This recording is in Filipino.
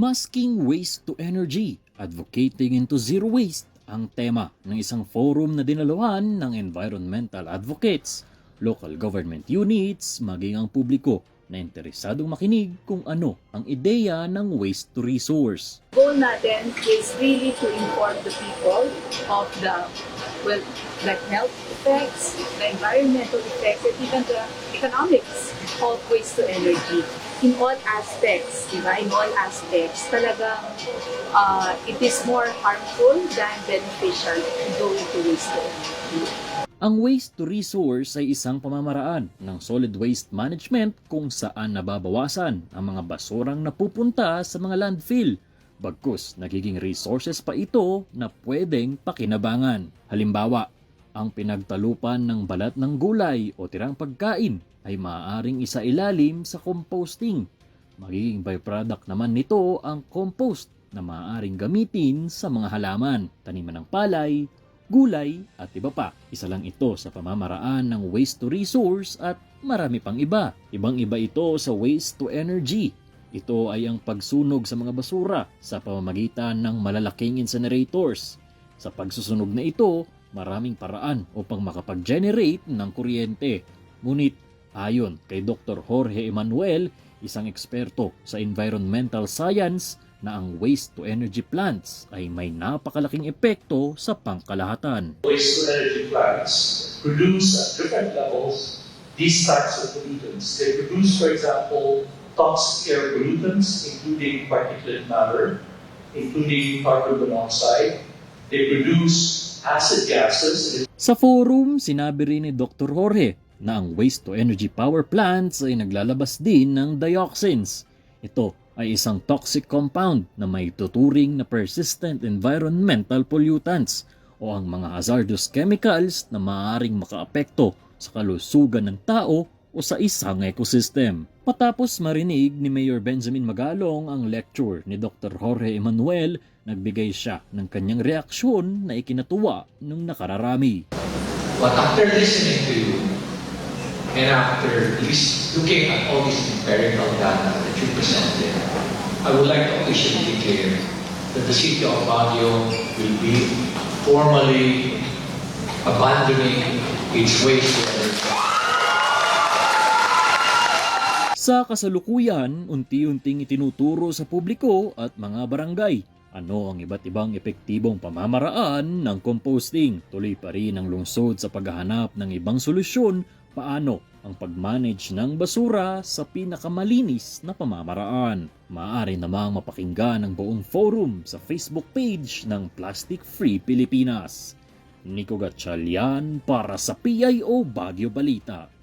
Masking Waste to Energy, Advocating into Zero Waste ang tema ng isang forum na dinaluhan ng environmental advocates, local government units, maging ang publiko na interesadong makinig kung ano ang ideya ng waste to resource. goal natin is really to inform the people of the well the health effects, the environmental effects, and even the economics of waste to energy. In all aspects, di ba? In all aspects, talagang uh, it is more harmful than beneficial going to waste to energy. Ang waste to resource ay isang pamamaraan ng solid waste management kung saan nababawasan ang mga basurang napupunta sa mga landfill. Bagkus nagiging resources pa ito na pwedeng pakinabangan. Halimbawa, ang pinagtalupan ng balat ng gulay o tirang pagkain ay maaaring isa ilalim sa composting. Magiging byproduct naman nito ang compost na maaaring gamitin sa mga halaman, taniman ng palay, gulay at iba pa. Isa lang ito sa pamamaraan ng waste to resource at marami pang iba. Ibang-iba ito sa waste to energy. Ito ay ang pagsunog sa mga basura sa pamamagitan ng malalaking incinerators. Sa pagsusunog na ito, maraming paraan upang makapag-generate ng kuryente. Ngunit ayon kay Dr. Jorge Emanuel, isang eksperto sa environmental science, na ang waste to energy plants ay may napakalaking epekto sa pangkalahatan. waste to energy plants produce at different levels these types of pollutants. They produce, for example, toxic air pollutants, including particulate matter, including carbon monoxide. They produce acid gases. Sa forum, sinabi rin ni Dr. Jorge na ang waste to energy power plants ay naglalabas din ng dioxins. Ito ay isang toxic compound na may tuturing na persistent environmental pollutants o ang mga hazardous chemicals na maaaring makaapekto sa kalusugan ng tao o sa isang ecosystem. Patapos marinig ni Mayor Benjamin Magalong ang lecture ni Dr. Jorge Emanuel, nagbigay siya ng kanyang reaksyon na ikinatuwa ng nakararami. But after listening to you, and after looking at all these empirical data that you presented, I would like to officially declare that the city of Baguio will be formally abandoning its waste to energy. Sa kasalukuyan, unti-unting itinuturo sa publiko at mga barangay ano ang iba't ibang epektibong pamamaraan ng composting. Tuloy pa rin ang lungsod sa paghahanap ng ibang solusyon paano ang pag-manage ng basura sa pinakamalinis na pamamaraan. Maaari namang mapakinggan ang buong forum sa Facebook page ng Plastic Free Pilipinas. Nico Gatchalian para sa PIO Baguio Balita.